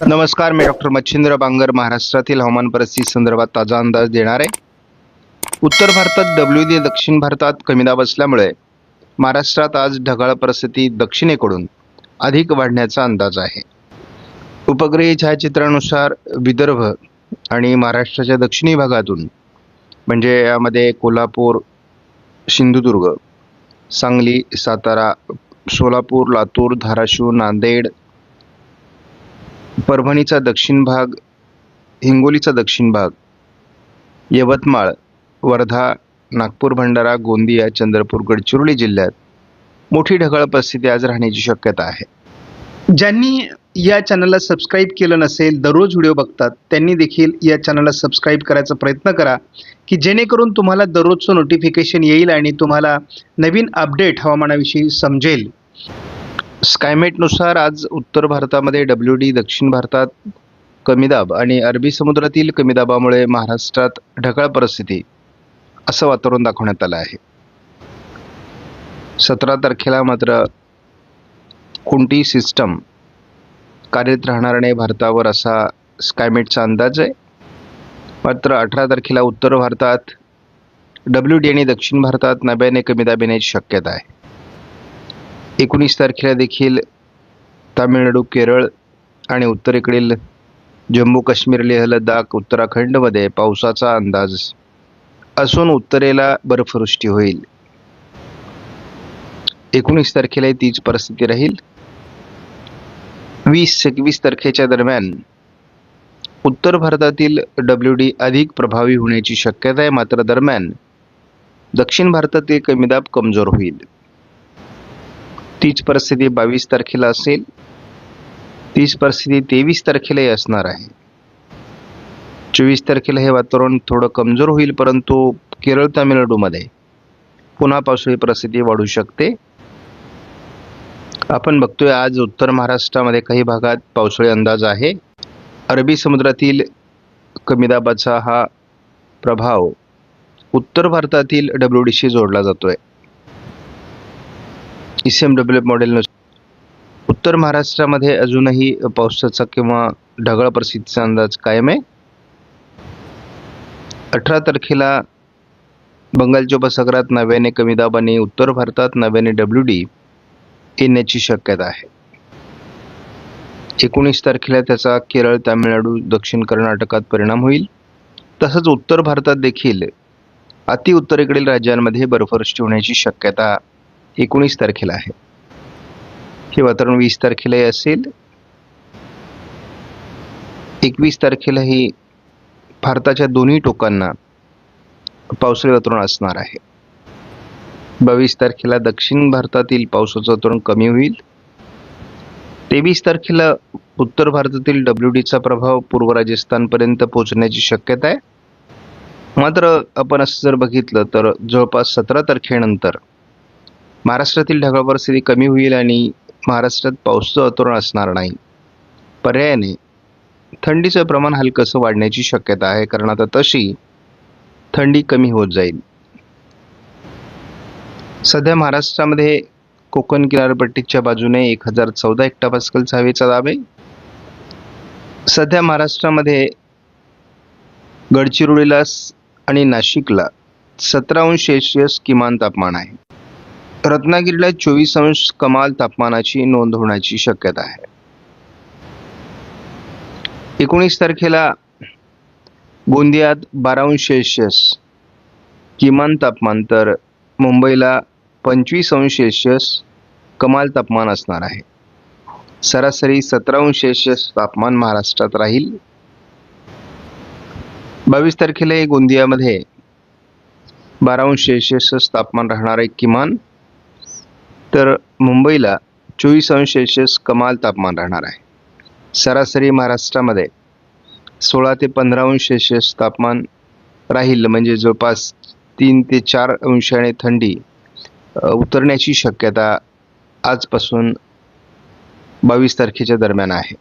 नमस्कार मी डॉक्टर मच्छिंद्र बांगर महाराष्ट्रातील हवामान परिस्थिती संदर्भात ताजा अंदाज देणार. आहे उत्तर भारतात डब्ल्यू डी दक्षिण भारतात कमी दाब असल्यामुळे महाराष्ट्रात आज ढगाळ परिस्थिती दक्षिणेकडून अधिक वाढण्याचा अंदाज आहे. उपग्रही छायाचित्रानुसार विदर्भ आणि महाराष्ट्राच्या दक्षिणी भागातून म्हणजे यामध्ये कोल्हापूर सिंधुदुर्ग सांगली सातारा सोलापूर लातूर धाराशिव नांदेड परभणीचा दक्षिण भाग हिंगोलीचा दक्षिण भाग यवतमाळ वर्धा नागपूर भंडारा गोंदिया चंद्रपूर गडचिरोली जिल्ह्यात मोठी ढगाळ परिस्थिती आज राहण्याची शक्यता आहे. ज्यांनी या चॅनलला सबस्क्राईब केलं नसेल दररोज व्हिडिओ बघतात त्यांनी देखील या चॅनलला सबस्क्राईब करायचा प्रयत्न करा की जेणेकरून तुम्हाला दररोजचं नोटिफिकेशन येईल आणि तुम्हाला नवीन अपडेट हवामानाविषयी समजेल. स्कायमेटनुसार आज उत्तर भारतामध्ये डब्ल्यू डी दक्षिण भारतात कमी दाब आणि अरबी समुद्रातील कमी दाबामुळे महाराष्ट्रात ढगाळ परिस्थिती असं वातावरण दाखवण्यात आलं आहे. सतरा तारखेला मात्र कोणती सिस्टम कार्यरत राहणार नाही भारतावर असा स्कायमेटचा अंदाज आहे? मात्र अठरा तारखेला उत्तर भारतात डब्ल्यू डी आणि दक्षिण भारतात नव्याने कमी दाब येण्याची शक्यता आहे. एकोणीस तारखेला देखील तामिळनाडू केरळ आणि उत्तरेकडील जम्मू काश्मीर लेह लडाख उत्तराखंडमध्ये पावसाचा अंदाज असून उत्तरेला बर्फवृष्टी होईल. एकोणीस तारखेला तीच परिस्थिती राहील. वीस एकवीस तारखेच्या दरम्यान उत्तर भारतातील डब्ल्यू डी अधिक प्रभावी होण्याची शक्यता आहे. मात्र दरम्यान दक्षिण भारतातील कमी दाब कमजोर होईल. तीच परिस्थिती बावीस तारखेला असेल तीच परिस्थिती तेवीस तारखेलाही असणार आहे. चोवीस तारखेला हे वातावरण थोडं कमजोर होईल परंतु केरळ तामिळनाडूमध्ये पुन्हा पावसाळी परिस्थिती वाढू शकते. आपण बघतोय आज उत्तर महाराष्ट्रामध्ये काही भागात पावसाळी अंदाज आहे. अरबी समुद्रातील कमी दाबाचा हा प्रभाव उत्तर भारतातील डब्ल्यू डीशी जोडला जातोय. ई सी एम डब्ल्यू मॉडेलनुसार उत्तर महाराष्ट्रामध्ये अजूनही पावसाचा किंवा ढगाळ परिस्थितीचा अंदाज कायम आहे. अठरा तारखेला बंगालच्या उपसागरात नव्याने कमी दाब आणि उत्तर भारतात नव्याने डब्ल्यू डी येण्याची शक्यता आहे. एकोणीस तारखेला त्याचा केरळ तामिळनाडू दक्षिण कर्नाटकात परिणाम होईल. तसंच उत्तर भारतात देखील अति उत्तरेकडील राज्यांमध्ये बर्फवृष्टी होण्याची शक्यता एकोणीस तारखेला आहे. हे वातावरण वीस तारखेलाही असेल. एकवीस तारखेलाही भारताच्या दोन्ही टोकांना पावसाळी वातावरण असणार आहे. बावीस तारखेला दक्षिण भारतातील पावसाचं वातावरण कमी होईल. तेवीस तारखेला उत्तर भारतातील डब्ल्यू डीचा प्रभाव पूर्व राजस्थानपर्यंत पोहोचण्याची शक्यता आहे. मात्र आपण असं जर बघितलं तर जवळपास सतरा तारखेनंतर महाराष्ट्रातील ढगाळ परिस्थिती कमी होईल आणि महाराष्ट्रात पाऊसचं वातावरण असणार नाही. पर्यायाने थंडीचं प्रमाण हलकंसं वाढण्याची शक्यता आहे कारण आता तशी थंडी कमी होत जाईल. सध्या महाराष्ट्रामध्ये कोकण किनारपट्टीच्या बाजूने एक हजार चौदा हेक्टापास्कलचा हवेचा दाब आहे. सध्या महाराष्ट्रामध्ये गडचिरोलीला आणि नाशिकला सतरा अंश सेल्सिअस किमान तापमान आहे. रत्नागिरीला चोवीस अंश कमाल तापमानाची नोंद होण्याची शक्यता आहे. एकोणीस तारखेला गोंदियात बारा अंश सेल्शियस किमान तापमान तर मुंबईला पंचवीस अंश सेल्शियस कमाल तापमान असणार आहे. सरासरी सतरा अंश सेल्शियस तापमान महाराष्ट्रात राहील. बावीस तारखेला गोंदियामध्ये बारा अंश सेल्सिअस तापमान राहणार आहे किमान. तर मुंबईला चोवीस अंश सेल्शियस कमाल तापमान राहणार आहे. सरासरी महाराष्ट्रामध्ये सोळा ते पंधरा अंश सेल्सिअस तापमान राहील. म्हणजे जवळपास तीन ते चार अंशाने थंडी उतरण्याची शक्यता आजपासून बावीस तारखेच्या दरम्यान आहे.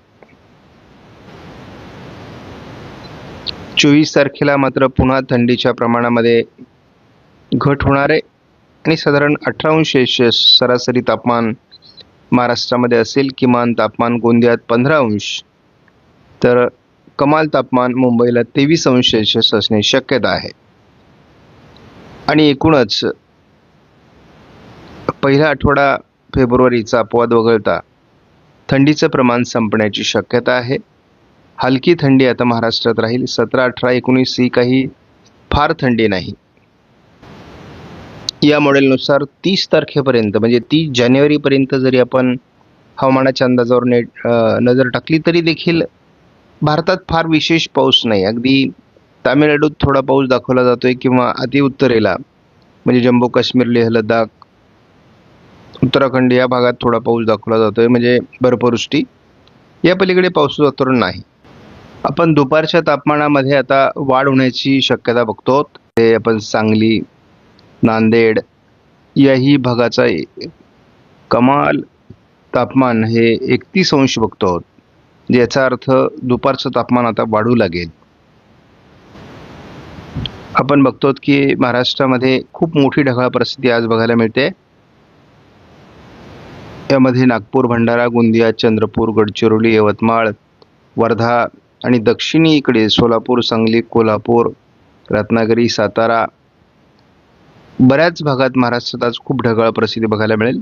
चोवीस तारखेला मात्र पुन्हा थंडीच्या प्रमाणामध्ये घट होणार आहे. आणि साधारण अठरा अंश सेल्सिअस सरासरी तापमान महाराष्ट्रामध्ये असेल किमान तापमान गोंदियात पंधरा अंश. तर कमाल तापमान मुंबईला तेवीस अंश सेल्शियस असण्याची शक्यता आहे. आणि एकूणच पहिला आठवडा फेब्रुवारीचा अपवाद वगळता थंडीचं प्रमाण संपण्याची शक्यता आहे. हलकी थंडी आता महाराष्ट्रात राहील. सतरा अठरा एकोणीस ही काही फार थंडी नाही. या मॉडेलनुसार तीस तारखेपर्यंत म्हणजे तीस जानेवारीपर्यंत जरी आपण हवामानाच्या अंदाजावर नेट नजर टाकली तरी देखील भारतात फार विशेष पाऊस नाही. अगदी तामिळनाडूत थोडा पाऊस दाखवला जातोय किंवा अतिउत्तरेला म्हणजे जम्मू काश्मीर लेह लडाख उत्तराखंड या भागात थोडा पाऊस दाखवला जातोय म्हणजे बर्फवृष्टी या पलीकडे पावसाचं वातावरण नाही. आपण दुपारच्या तापमानामध्ये आता वाढ होण्याची शक्यता बघतो ते आपण सांगली नांदेड. याही भागाचा कमाल तापमान हे एकतीस अंश बघतो आहोत. याचा अर्थ दुपारचं तापमान आता वाढू लागेल. आपण बघतो की महाराष्ट्रामध्ये खूप मोठी ढगाळ परिस्थिती आज बघायला मिळते. यामध्ये नागपूर भंडारा गोंदिया चंद्रपूर गडचिरोली यवतमाळ वर्धा आणि दक्षिणी इकडे सोलापूर सांगली कोल्हापूर रत्नागिरी सातारा बऱ्याच भागात महाराष्ट्रात आज खूप ढगाळ परिस्थिती बघायला मिळेल.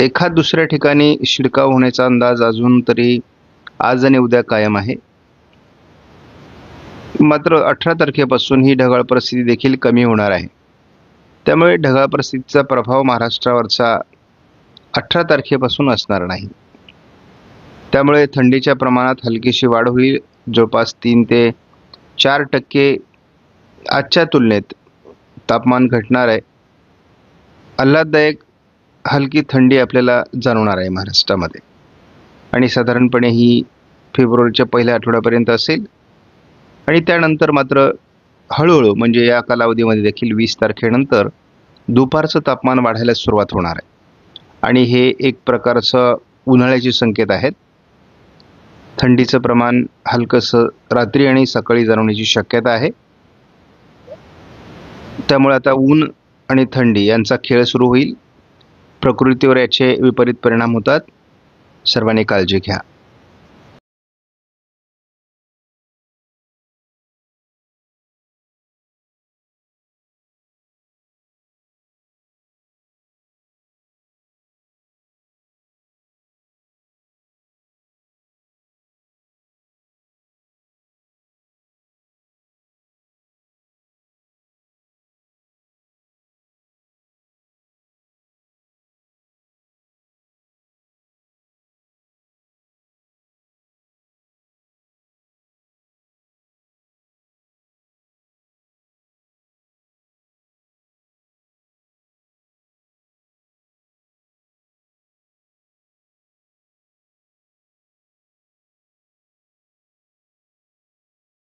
एखाद दुसऱ्या ठिकाणी शिडकाव होण्याचा अंदाज अजून तरी आज आणि उद्या कायम आहे. मात्र अठरा तारखेपासून ही ढगाळ परिस्थिती देखील कमी होणार आहे. त्यामुळे ढगाळ परिस्थितीचा प्रभाव महाराष्ट्रावरचा अठरा तारखेपासून असणार नाही. त्यामुळे थंडीच्या प्रमाणात हलकीशी वाढ होईल. जवळपास तीन ते चार टक्के आजच्या तुलनेत तापमान घटणार आहे. आल्हाददायक हलकी थंडी आपल्याला जाणवणार आहे महाराष्ट्रामध्ये. आणि साधारणपणे ही फेब्रुवारीच्या पहिल्या आठवड्यापर्यंत असेल. आणि त्यानंतर मात्र हळूहळू म्हणजे या कालावधीमध्ये देखील वीस तारखेनंतर दुपारचं तापमान वाढायला सुरुवात होणार आहे. आणि हे एक प्रकारचं उन्हाळ्याचे संकेत आहेत. थंडीचं प्रमाण हलकंसं रात्री आणि सकाळी जाणवण्याची शक्यता आहे. त्यामुळे आता ऊन आणि थंडी यांचा खेळ सुरू होईल. प्रकृतीवर याचे विपरीत परिणाम होतात. सर्वांनी काळजी घ्या.